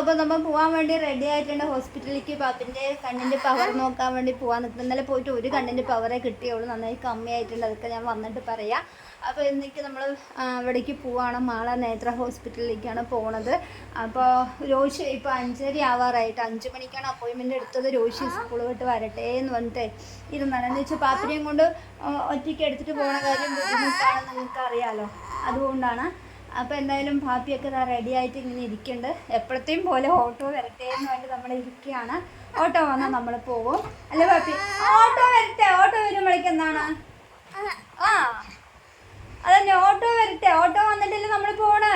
അപ്പോൾ നമ്മൾ പോവാൻ വേണ്ടി റെഡി ആയിട്ടുണ്ട് ഹോസ്പിറ്റലിലേക്ക് പാപ്പിന്റെ കണ്ണിന്റെ പവർ നോക്കാൻ വേണ്ടി പോകാൻ നിൽക്കുന്നത് ഇന്നലെ പോയിട്ട് ഒരു കണ്ണിന്റെ പവറേ കിട്ടിയുള്ളൂ. നന്നായി കമ്മിയായിട്ടുണ്ട്. അതൊക്കെ ഞാൻ വന്നിട്ട് പറയാം. അപ്പോൾ ഇന്നേക്ക് നമ്മൾ അവിടേക്ക് പോവാണ്. മാള നേത്ര ഹോസ്പിറ്റലിലേക്കാണ് പോണത്. അപ്പോൾ രോഷി ഇപ്പോൾ അഞ്ചര ആവാറായിട്ട് അഞ്ച് മണിക്കാണ് അപ്പോയിൻമെന്റ് എടുത്തത്. രോഷി സ്കൂൾ വിട്ട് വരട്ടെ എന്ന് പറഞ്ഞിട്ട് ഇരുന്നാണ്. എന്ന് വെച്ചാൽ പാപ്പിനെയും കൊണ്ട് ഒറ്റയ്ക്ക് എടുത്തിട്ട് പോണ കാര്യം ബുദ്ധിമുട്ടാണെന്ന് നിങ്ങൾക്ക് അറിയാലോ അതുകൊണ്ടാണ് അപ്പോൾ എന്തായാലും ഭാപ്പിയൊക്കെ ഇതാ റെഡി ആയിട്ട് ഇങ്ങനെ ഇരിക്കുന്നുണ്ട് എപ്പോഴത്തെയും പോലെ ഓട്ടോ വരട്ടെ എന്ന് വേണ്ടി നമ്മൾ ഇരിക്കുകയാണ് ഓട്ടോ വന്നാൽ നമ്മൾ പോകും അല്ലേ ഭാപ്പി ഓട്ടോ വരട്ടെ. ഓട്ടോ വരുമ്പോഴേക്ക് എന്താണ്? ആ. അതന്നെ ഓട്ടോ വരട്ടെ. ഓട്ടോ വന്നിട്ടല്ലേ നമ്മൾ പോണേ.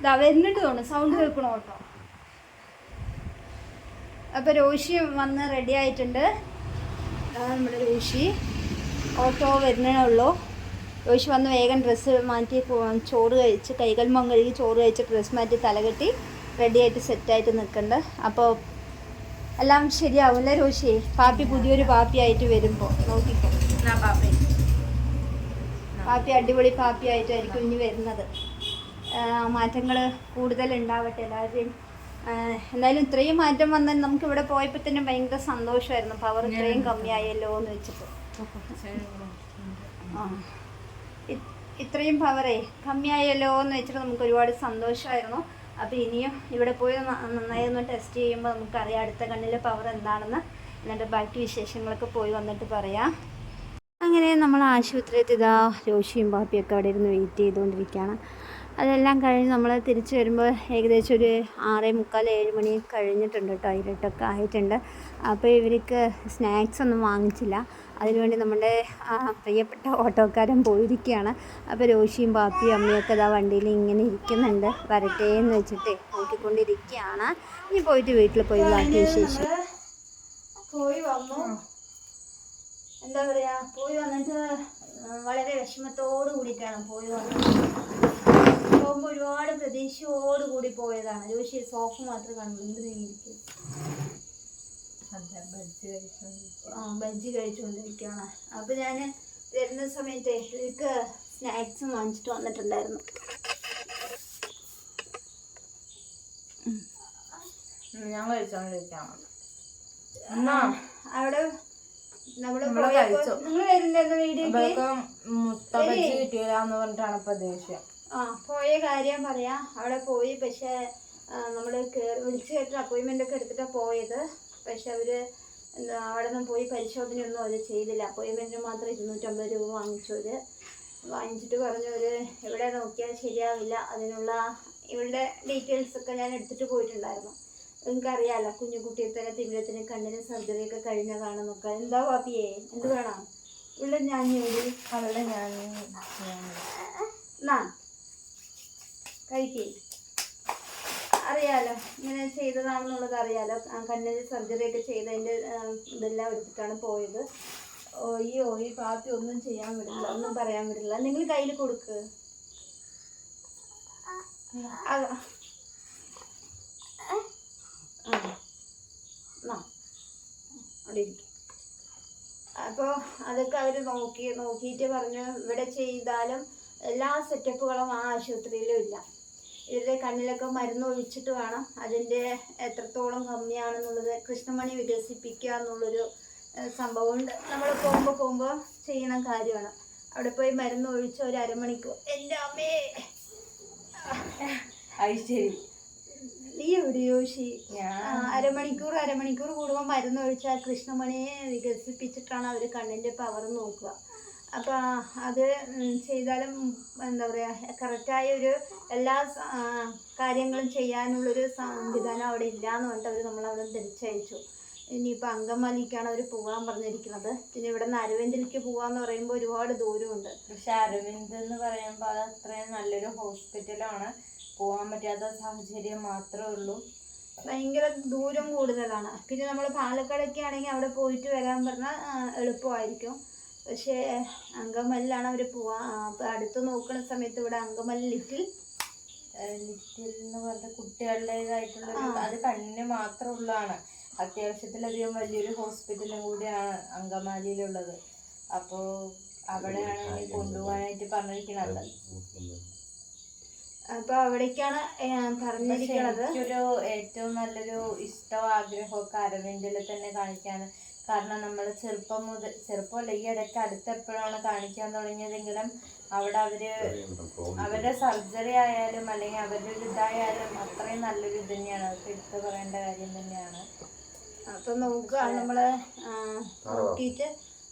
ഇതാ വരുന്നുണ്ട് തോന്നുന്നു. സൗണ്ട് കേൾക്കണം ഓട്ടോ അപ്പോൾ രോഷി വന്ന് റെഡി ആയിട്ടുണ്ട്. നമ്മുടെ രോഷി. ഓട്ടോ വരുന്നേ ഉള്ളൂ. രോഷി വന്ന് വേഗം ഡ്രസ്സ് മാറ്റി ചോറ് കഴിച്ച് കൈകൾ മുഖം കഴുകി ചോറ് കഴിച്ച് ഡ്രസ്സ് മാറ്റി തലകെട്ടി റെഡി ആയിട്ട് സെറ്റായിട്ട് നിൽക്കുന്നുണ്ട് അപ്പോൾ എല്ലാം ശരിയാവില്ല രോഷി പാപ്പി പുതിയൊരു പാപ്പി ആയിട്ട് വരുമ്പോൾ നോക്കിക്കോ. പാപ്പി. പാപ്പി അടിപൊളി പാപ്പി ആയിട്ടായിരിക്കും ഇനി വരുന്നത്. മാറ്റങ്ങൾ കൂടുതൽ ഉണ്ടാവട്ടെ എല്ലാവരുടെയും. എന്തായാലും ഇത്രയും മാറ്റം വന്നാൽ നമുക്ക് ഇവിടെ പോയപ്പോൾ തന്നെ ഭയങ്കര സന്തോഷമായിരുന്നു. പവർ ഇത്രയും കമ്മിയായല്ലോ എന്ന് വെച്ചിട്ട്. ആ. ഇത്രയും പവറേ കമ്മിയായല്ലോ എന്ന് വെച്ചിട്ട് നമുക്ക് ഒരുപാട് സന്തോഷമായിരുന്നു. അപ്പോൾ ഇനിയും ഇവിടെ പോയി നന്നായി ഒന്ന് ടെസ്റ്റ് ചെയ്യുമ്പോൾ നമുക്കറിയാം അടുത്ത കണ്ണിലെ പവർ എന്താണെന്ന്. എന്നിട്ട് ബാക്കി വിശേഷങ്ങളൊക്കെ പോയി വന്നിട്ട് പറയാം. അങ്ങനെ നമ്മൾ ആശുപത്രിയിൽ ഇതാ രോഷിയും പാപ്പിയൊക്കെ അവിടെ ഇരുന്ന് വെയിറ്റ് ചെയ്തുകൊണ്ടിരിക്കുകയാണ്. അതെല്ലാം കഴിഞ്ഞ് നമ്മൾ തിരിച്ചു വരുമ്പോൾ ഏകദേശം ഒരു ആറേ മുക്കാൽ ഏഴ് മണി കഴിഞ്ഞിട്ടുണ്ട് ഇരുട്ടൊക്കെ ആയിട്ടുണ്ട്. അപ്പോൾ ഇവർക്ക് സ്നാക്സ് ഒന്നും വാങ്ങിച്ചില്ല. അതിനുവേണ്ടി നമ്മുടെ ആ, പ്രിയപ്പെട്ട ഓട്ടോക്കാരൻ പോയിരിക്കുകയാണ്. അപ്പോൾ രോഷിയും പാപ്പിയും അമ്മയൊക്കെ ഇതാ വണ്ടിയിൽ ഇങ്ങനെ ഇരിക്കുന്നുണ്ട്. വരട്ടെ എന്ന് വെച്ചിട്ട് നോക്കിക്കൊണ്ടിരിക്കുകയാണ്. ഇനി പോയിട്ട് വീട്ടിൽ പോയി ബാക്കി ശേഷം പോയി വന്നു? എന്താ പറയാ പോയി വന്നിട്ട് വളരെ വിഷമത്തോട് കൂടിയിട്ടാണ് പോയി വന്നത്. പോകുമ്പോൾ ഒരുപാട് പ്രതീക്ഷയോട് കൂടി പോയതാണ്. ജോഷി സോഫ മാത്രം കണ്ടുകൊണ്ട് നീങ്ങിയിരിക്കും ബജ്ജി കഴിച്ചുകൊണ്ടിരിക്കുകയാണ് അപ്പോൾ ഞാൻ വരുന്ന സമയത്ത് എനിക്ക് സ്നാക്സ് വാങ്ങിച്ചിട്ട് വന്നിട്ടുണ്ടായിരുന്നു. ഞാൻ കഴിച്ചോണ്ടിരിക്കാം. അവിടെ പോയ കാര്യം പറയാ. അവിടെ പോയി പക്ഷെ നമ്മൾ വിളിച്ചു കേട്ട അപ്പോയിന്റ്മെന്റ് ഒക്കെ എടുത്തിട്ടാ പോയത്. പക്ഷെ അവർ എന്താ അവിടെ നിന്ന് പോയി പരിശോധനയൊന്നും അവർ ചെയ്തില്ല. അപ്പോയിൻമെന്റിന് മാത്രം ഇരുന്നൂറ്റമ്പത് രൂപ വാങ്ങിച്ചു അവർ വാങ്ങിച്ചിട്ട് പറഞ്ഞു ഒരു ഇവിടെ നോക്കിയാൽ ശരിയാവില്ല. അതിനുള്ള ഇവളുടെ ഡീറ്റെയിൽസ് ഒക്കെ ഞാൻ എടുത്തിട്ട് പോയിട്ടുണ്ടായിരുന്നു. നിങ്ങൾക്കറിയാമല്ലോ കുഞ്ഞു തന്നെ തിമിരത്തിന് കണ്ണിന് സർജറി ഒക്കെ കഴിഞ്ഞതാണെന്നൊക്കെ. എന്താ പാപ്പിയേ? എന്ത് വേണം? ഇവിടെ ഞാൻ ജോലി അവളുടെ ഞാൻ കഴിക്കേ. അറിയാലോ. ഇങ്ങനെ ചെയ്തതാണെന്നുള്ളത് അറിയാലോ. കണ്ണിന് സർജറി ഒക്കെ ചെയ്തതിന്റെ ഇതെല്ലാം എടുത്തിട്ടാണ് പോയത്. ഓ ഈ പാപ്പി ഒന്നും ചെയ്യാൻ വിടില്ല. ഒന്നും പറയാൻ വിടില്ല. നിങ്ങൾ കയ്യിൽ കൊടുക്ക്. അവിടെ. അപ്പോൾ അതൊക്കെ അവർ നോക്കി നോക്കിയിട്ട് പറഞ്ഞു ഇവിടെ ചെയ്താലും എല്ലാ സെറ്റപ്പുകളും ആ ആശുപത്രിയിലും ഇല്ല. ഇവരുടെ കണ്ണിലൊക്കെ മരുന്ന് ഒഴിച്ചിട്ട് വേണം. അതിന്റെ എത്രത്തോളം കമ്മിയാണെന്നുള്ളത് കൃഷ്ണമണി വികസിപ്പിക്കുക എന്നുള്ളൊരു സംഭവം സംഭവമുണ്ട്. നമ്മൾ പോകുമ്പോൾ പോകുമ്പോൾ ചെയ്യുന്ന കാര്യമാണ്. അവിടെ പോയി മരുന്ന് ഒഴിച്ച് ഒരു അരമണിക്കൂർ. എന്റെ അമ്മേ! അത് ശരി. നീ എവിടെ യോശി ഞാൻ ആ, അരമണിക്കൂർ അരമണിക്കൂർ കൂടുമ്പോൾ മരുന്ന് ഒഴിച്ചാൽ കൃഷ്ണമണിയെ വികസിപ്പിച്ചിട്ടാണ് അവർ കണ്ണിന്റെ പവർ നോക്കുക. അപ്പോൾ അത് ചെയ്താലും എന്താ പറയുക കറക്റ്റായ ഒരു എല്ലാ കാര്യങ്ങളും ചെയ്യാനുള്ളൊരു സംവിധാനം അവിടെ ഇല്ല എന്ന് പറഞ്ഞിട്ട് അവർ നമ്മളവിടെ തിരിച്ചയച്ചു. ഇനിയിപ്പോൾ അങ്കമാലിക്കാണ് അവർ പോകാൻ പറഞ്ഞിരിക്കുന്നത്. പിന്നെ ഇവിടെ നിന്ന് അരവിന്ദിലേക്ക് പോകാന്ന് പറയുമ്പോൾ ഒരുപാട് ദൂരമുണ്ട്. പക്ഷെ അരവിന്ദ് എന്ന് പറയുമ്പോൾ അത് അത്രയും നല്ലൊരു ഹോസ്പിറ്റലാണ്. പോകാൻ പറ്റാത്ത സാഹചര്യം മാത്രമേ ഉള്ളൂ. ഭയങ്കര ദൂരം കൂടുതലാണ്. പിന്നെ നമ്മൾ പാലക്കാടൊക്കെ ആണെങ്കിൽ അവിടെ പോയിട്ട് വരാൻ പറഞ്ഞാൽ എളുപ്പമായിരിക്കും. പക്ഷേ അങ്കമല്ലിലാണ് അവർ പോവാ. അപ്പോൾ അടുത്ത് നോക്കുന്ന സമയത്ത് ഇവിടെ അങ്കമല്ലി ലിറ്റിൽ ലിറ്റിൽ എന്ന് പറഞ്ഞ കുട്ടികളുടേതായിട്ടുള്ള ഒരു- അത് കണ്ണിന് മാത്രമുള്ളതാണ് അത്യാവശ്യത്തിലധികം വലിയൊരു ഹോസ്പിറ്റലും കൂടിയാണ് അങ്കമാലിയിലുള്ളത്. അപ്പോൾ അവിടെയാണ് ഇനി കൊണ്ടുപോകാനായിട്ട് പറഞ്ഞിരിക്കുന്നത് അപ്പൊ അവിടേക്കാണ് പറഞ്ഞിരിക്കുന്നത് ഒരു ഏറ്റവും നല്ലൊരു ഇഷ്ടവും ആഗ്രഹമൊക്കെ അരവിന്ദിൽ തന്നെ കാണിക്കാണ് കാരണം നമ്മൾ ചെറുപ്പം മുതൽ ചെറുപ്പമല്ല ഈ ഇടയ്ക്ക് അടുത്തെപ്പോഴാണ് കാണിക്കാൻ തുടങ്ങിയതെങ്കിലും അവിടെ അവർ അവരുടെ സർജറി ആയാലും അല്ലെങ്കിൽ അവരുടെ ഒരു ഇതായാലും അത്രയും നല്ലൊരു ഇത് തന്നെയാണ്. അതൊക്കെ എടുത്തു പറയേണ്ട കാര്യം തന്നെയാണ്. അപ്പൊ നമുക്ക് നമ്മൾ നോക്കിയിട്ട്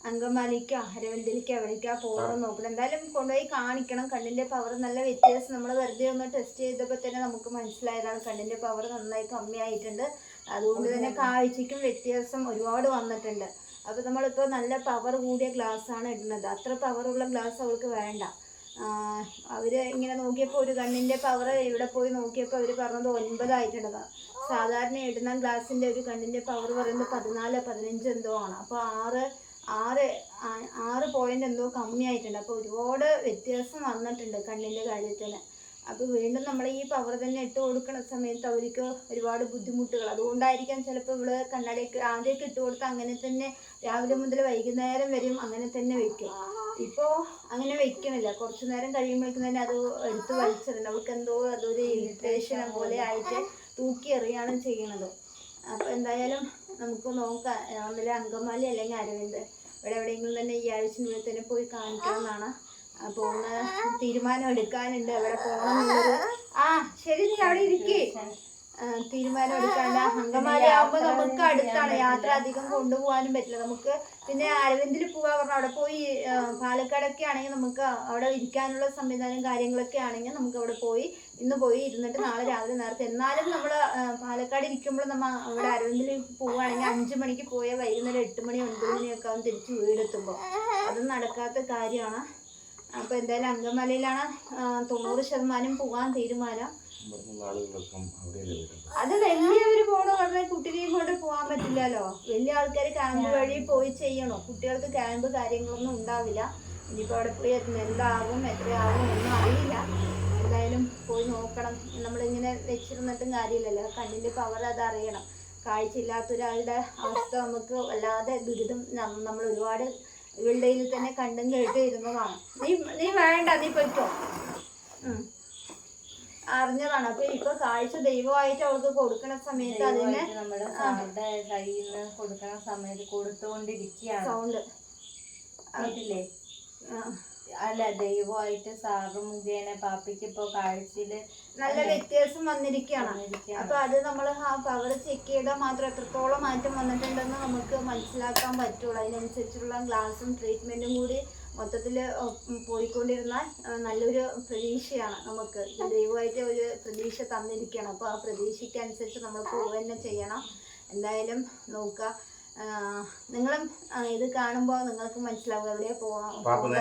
അങ്കമാലിക്കോ അരവിന്ദിലേക്കോ എവിടേക്കാ പോകണം നോക്കണം. എന്തായാലും കൊണ്ടുപോയി കാണിക്കണം. കണ്ണിന്റെ പവർ നല്ല വ്യത്യാസം. നമ്മൾ വെറുതെ ഒന്ന് ടെസ്റ്റ് ചെയ്തപ്പോൾ തന്നെ നമുക്ക് മനസ്സിലായതാണ് കണ്ണിന്റെ പവർ നന്നായി കമ്മിയായിട്ടുണ്ട്. അതുകൊണ്ട് തന്നെ കാഴ്ചയ്ക്കും വ്യത്യാസം ഒരുപാട് വന്നിട്ടുണ്ട്. അപ്പോൾ നമ്മളിപ്പോൾ നല്ല പവർ കൂടിയ ഗ്ലാസ് ആണ് ഇടുന്നത്. അത്ര പവറുള്ള ഗ്ലാസ് അവൾക്ക് വേണ്ട. അവർ ഇങ്ങനെ നോക്കിയപ്പോൾ ഒരു കണ്ണിന്റെ പവർ ഇവിടെ പോയി നോക്കിയപ്പോൾ അവർ പറഞ്ഞത് ഒൻപതായിട്ടുണ്ട്. സാധാരണ ഇടുന്ന ഗ്ലാസിന്റെ ഒരു കണ്ണിന്റെ പവർ പറയുന്നത് പതിനാല് പതിനഞ്ച് എന്തോ ആണ്. അപ്പോൾ ആറ് ആറ് ആറ് പോയിന്റ് എന്തോ കമ്മിയായിട്ടുണ്ട്. അപ്പോൾ ഒരുപാട് വ്യത്യാസം വന്നിട്ടുണ്ട് കണ്ണിന്റെ കാര്യത്തിന്. അപ്പോൾ വീണ്ടും നമ്മൾ ഈ പവർ തന്നെ ഇട്ട് കൊടുക്കുന്ന സമയത്ത് അവർക്ക് ഒരുപാട് ബുദ്ധിമുട്ടുകൾ. അതുകൊണ്ടായിരിക്കാം ചിലപ്പോൾ ഇവൾ കണ്ണടയൊക്കെ ആദ്യമൊക്കെ ഇട്ട് കൊടുത്ത് അങ്ങനെ തന്നെ രാവിലെ മുതൽ വൈകുന്നേരം വരെയും അങ്ങനെ തന്നെ വെക്കും. ഇപ്പോൾ അങ്ങനെ വെക്കണില്ല. കുറച്ചു നേരം കഴിയുമ്പോഴേക്കും തന്നെ അത് എടുത്ത് വലിച്ചിട്ടുണ്ട് അവൾക്ക് എന്തോ അതൊരു ഇറിറ്റേഷൻ പോലെ ആയിട്ട് തൂക്കി എറിയാണ് ചെയ്യണത്. അപ്പോൾ എന്തായാലും നമുക്ക് നോക്കാം. രാവിലെ അങ്കമാലി അല്ലെങ്കിൽ അരവിന്ദ് ഇവിടെ എവിടെയെങ്കിലും തന്നെ ഈ ആഴ്ചനുള്ളിൽ തന്നെ പോയി കാണിക്കണം എന്നാണ് അപ്പോൾ ഒന്ന് തീരുമാനം എടുക്കാനുണ്ട് എവിടെ പോകണം ആ ശരി നീ അവിടെ ഇരിക്കേ. തീരുമാനം എടുക്കാണ്ട് അങ്കമാലി ആകുമ്പോൾ നമുക്ക് അടുത്താണ്. യാത്ര അധികം കൊണ്ടുപോകാനും പറ്റില്ല. നമുക്ക് പിന്നെ അരവിന്ദിൽ പോവാ പറഞ്ഞാൽ അവിടെ പോയി പാലക്കാടൊക്കെ ആണെങ്കിൽ നമുക്ക് അവിടെ ഇരിക്കാനുള്ള സംവിധാനം കാര്യങ്ങളൊക്കെ ആണെങ്കിൽ നമുക്ക് അവിടെ പോയി ഇന്ന് പോയി ഇരുന്നിട്ട് നാളെ രാവിലെ നേരത്തെ. എന്നാലും നമ്മൾ പാലക്കാട് ഇരിക്കുമ്പോൾ നമ്മൾ അവിടെ അരവിന്ദിൽ പോവുകയാണെങ്കിൽ അഞ്ച് മണിക്ക് പോയാൽ വൈകുന്നേരം എട്ട് മണി ഒൻപത് മണിയൊക്കെ ആവും തിരിച്ച് വീടെത്തുമ്പോൾ അത് നടക്കാത്ത കാര്യമാണ്. അപ്പോൾ എന്തായാലും അങ്കമാലിയിലാണ് തൊണ്ണൂറ് ശതമാനം പോകാൻ തീരുമാനം. അത് വലിയവര് പോണ പറഞ്ഞാൽ കുട്ടിനെയും കൊണ്ട് പോകാൻ പറ്റില്ലല്ലോ. വലിയ ആൾക്കാർ ക്യാമ്പ് വഴി പോയി ചെയ്യണോ? കുട്ടികൾക്ക് ക്യാമ്പ് കാര്യങ്ങളൊന്നും ഉണ്ടാവില്ല. ഇനിയിപ്പോൾ അവിടെ പോയി എന്താകും എത്രയാകും ഒന്നും അറിയില്ല. എന്തായാലും പോയി നോക്കണം. നമ്മളിങ്ങനെ വെച്ചിരുന്നിട്ടും കാര്യമില്ലല്ലോ. കണ്ണിന്റെ പവർ അത് അറിയണം. കാഴ്ചയില്ലാത്തൊരാളുടെ അവസ്ഥ നമുക്ക് വല്ലാതെ ദുരിതം നമ്മൾ ഒരുപാട് ഇവളുടെ തന്നെ കണ്ടും കേട്ടും ഇരുന്നതാണ്. നീ നീ വേണ്ട നീ പൊയ്ക്കോ ഉം. അറിഞ്ഞതാണ്. അപ്പൊ ഇപ്പൊ കാഴ്ച ദൈവമായിട്ട് അവൾക്ക് കൊടുക്കണ സമയത്ത് അതിന് നമ്മുടെ കയ്യിൽ നിന്ന് കൊടുക്കണ സമയത്ത് കൊടുത്തുകൊണ്ടിരിക്കുകയാണ്. സൗണ്ട്. കേട്ടില്ലേ? അല്ല ദൈവമായിട്ട് സാറ് മുഖേന പാപ്പിക്ക് ഇപ്പൊ കാഴ്ചയിൽ നല്ല വ്യത്യാസം വന്നിരിക്കുകയാണ്. അപ്പൊ അത് നമ്മൾ ആ പവർ ചെക്ക് ചെയ്താൽ മാത്രം എത്രത്തോളം മാറ്റം വന്നിട്ടുണ്ടെന്ന് നമുക്ക് മനസ്സിലാക്കാൻ പറ്റുള്ളൂ. അതിനനുസരിച്ചുള്ള ഗ്ലാസും ട്രീറ്റ്മെന്റും കൂടി മൊത്തത്തിൽ പോയിക്കൊണ്ടിരുന്നാൽ നല്ലൊരു പ്രതീക്ഷയാണ് നമുക്ക്. ദൈവമായിട്ട് ഒരു പ്രതീക്ഷ തന്നിരിക്കുകയാണ്. അപ്പോൾ ആ പ്രതീക്ഷയ്ക്ക് അനുസരിച്ച് നമ്മൾ പോവുക തന്നെ ചെയ്യണം. എന്തായാലും നോക്കുക. നിങ്ങളും ഇത് കാണുമ്പോൾ നിങ്ങൾക്ക് മനസ്സിലാവും എവിടെ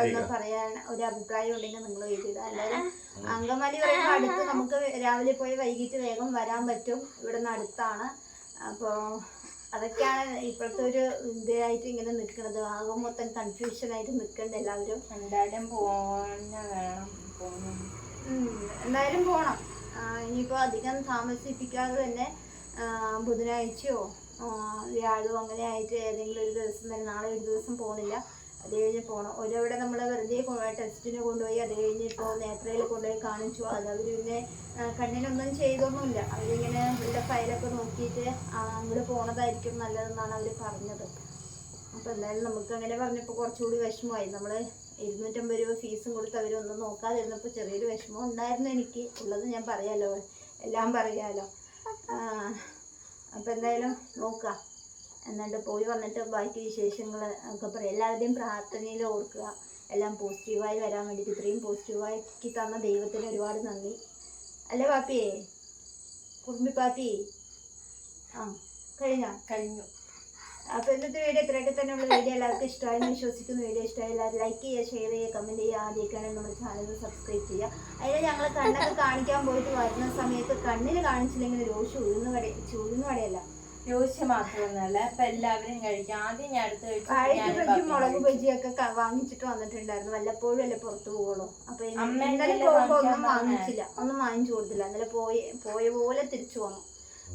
എന്ന് പറയാൻ ഒരു അഭിപ്രായം ഉണ്ടെങ്കിൽ നിങ്ങൾ എഴുതിയത് എന്തായാലും അങ്കമാലി പറയുമ്പോൾ അടുത്ത് നമുക്ക് രാവിലെ പോയി വൈകിട്ട് വേഗം വരാൻ പറ്റും. ഇവിടെ നിന്ന് അടുത്താണ്. അപ്പോൾ അതൊക്കെയാണ് ഇപ്പോഴത്തെ ഒരു ഇതായിട്ട് ഇങ്ങനെ നിൽക്കുന്നത്. ആകെ മൊത്തം കൺഫ്യൂഷൻ ആയിട്ട് നിൽക്കണ്ട എല്ലാവരും. എന്തായാലും പോന്നെ വേണം. ഉം, എന്തായാലും പോകണം ഇനിയിപ്പോൾ അധികം താമസിപ്പിക്കാതെ തന്നെ ബുധനാഴ്ചയോ ആ, അങ്ങനെ ആയിട്ട് ഏതെങ്കിലും ഒരു ദിവസം തന്നെ നാളെ ഒരു ദിവസം പോകുന്നില്ല അത് കഴിഞ്ഞ് പോകണം ഒരവിടെ നമ്മൾ വെറുതെ ടെസ്റ്റിന് കൊണ്ടുപോയി അത് കഴിഞ്ഞ് ഇപ്പോൾ നേത്രയിൽ കൊണ്ടുപോയി കാണിച്ചു. അത് അവർ പിന്നെ കണ്ണിനൊന്നും ചെയ്തൊന്നുമില്ല. അവരിങ്ങനെ ഇവിടെ ഫയലൊക്കെ നോക്കിയിട്ട് അങ്ങോട്ട് പോണതായിരിക്കും നല്ലതെന്നാണ് അവർ പറഞ്ഞത്. അപ്പോൾ എന്തായാലും നമുക്ക് അങ്ങനെ പറഞ്ഞപ്പോൾ കുറച്ചുകൂടി വിഷമമായി. നമ്മൾ ഇരുന്നൂറ്റമ്പത് രൂപ ഫീസും കൊടുത്ത് അവരൊന്നും നോക്കാതിരുന്നപ്പോൾ ചെറിയൊരു വിഷമം ഉണ്ടായിരുന്നു എനിക്ക്. ഉള്ളത് ഞാൻ പറയാമല്ലോ എല്ലാം പറയാലോ. അപ്പോൾ എന്തായാലും നോക്കാം. എന്നിട്ട് പോയി വന്നിട്ട് ബാക്കി വിശേഷങ്ങൾ ഒക്കെ പറയാം. എല്ലാവരുടെയും പ്രാർത്ഥനയിൽ ഓർക്കുക. എല്ലാം പോസിറ്റീവായി വരാൻ വേണ്ടിയിട്ട് ഇത്രയും പോസിറ്റീവാക്കി തന്ന ദൈവത്തിന് ഒരുപാട് നന്ദി. അല്ലേ പാപ്പിയേ? കുറുമ്പി പാപ്പി ആ കഴിഞ്ഞോ? കഴിഞ്ഞു. അപ്പോൾ ഇന്നത്തെ വീഡിയോ ഇത്രയൊക്കെ തന്നെ ഉള്ള. വീഡിയോ എല്ലാവർക്കും ഇഷ്ടമായെന്ന് വിശ്വസിക്കുന്ന. വീഡിയോ ഇഷ്ടമായി എല്ലാവരും ലൈക്ക് ചെയ്യുക ഷെയർ ചെയ്യുക കമന്റ് ചെയ്യുക. ആദ്യമൊക്കെയാണ് നമ്മുടെ ചാനൽ സബ്സ്ക്രൈബ് ചെയ്യുക. അതിന് ഞങ്ങൾ കണ്ണൊക്കെ കാണിക്കാൻ പോയിട്ട് വരുന്ന സമയത്ത് കണ്ണിൽ കാണിച്ചില്ലെങ്കിൽ രോഷി ഉഴുന്ന് കട ഉഴുന്ന് കടയല്ല യോശി മാത്രമൊന്നുമല്ല അപ്പൊ എല്ലാവരും കഴിക്കാം. ആദ്യം ഞാൻ അടുത്ത് കാഴ്ച കഴിച്ചു മുളക് ബജിയൊക്കെ വാങ്ങിച്ചിട്ട് വന്നിട്ടുണ്ടായിരുന്നു. വല്ലപ്പോഴും അല്ലേ പുറത്തു പോകുള്ളൂ അപ്പൊ അമ്മ ഇന്നലെ പോകുമ്പോ ഒന്നും വാങ്ങിക്കാൻ പറഞ്ഞേ? വാങ്ങിച്ചില്ല. ഒന്നും വാങ്ങിച്ചു കൊടുത്തില്ല. ഇന്നലെ പോയി പോയ പോലെ തിരിച്ചു വന്നു.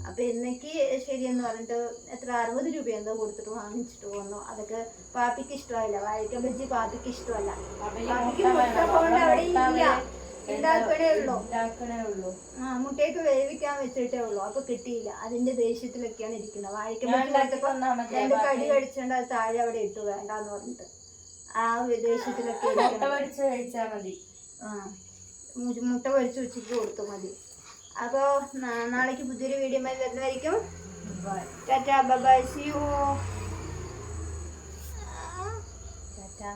അപ്പൊ എന്നേക്ക് ശരിയെന്ന് പറഞ്ഞിട്ട് എത്ര അറുപത് രൂപ എന്തോ കൊടുത്തിട്ട് വാങ്ങിച്ചിട്ട് വന്നു അതൊക്കെ പാപ്പിക്ക് ഇഷ്ടമായില്ല. വായിക്കാൻ ബജ്ജി പാപ്പിക്ക് ഇഷ്ടമല്ല. പാപ്പിക്ക് മുട്ട കൊണ്ട് അവിടെ ഇല്ല. ഉണ്ടാക്കണേ ഉള്ളൂ. ഉണ്ടാക്കണേ ഉള്ളൂ. ആ മുട്ടയൊക്കെ വേവിക്കാൻ വെച്ചിട്ടേ ഉള്ളൂ. അപ്പൊ കിട്ടിയില്ല. അതിന്റെ ദേഷ്യത്തിലൊക്കെയാണ് ഇരിക്കുന്നത്. രണ്ട് കടി? കടിച്ചോണ്ട് അത് താഴെ അവിടെ ഇട്ടു. വേണ്ടെന്ന് പറഞ്ഞിട്ട്. ആ ദേഷ്യത്തിലൊക്കെ മുട്ട പൊരിച്ച് കഴിച്ചാ മതി. ആ മുട്ട പൊരിച്ച് ഉച്ചയ്ക്ക് കൊടുത്തു മതി. അപ്പോൾ നാളേക്ക് പുതിയൊരു വീഡിയോ വരുന്നതായിരിക്കും. Tata bye see you tata.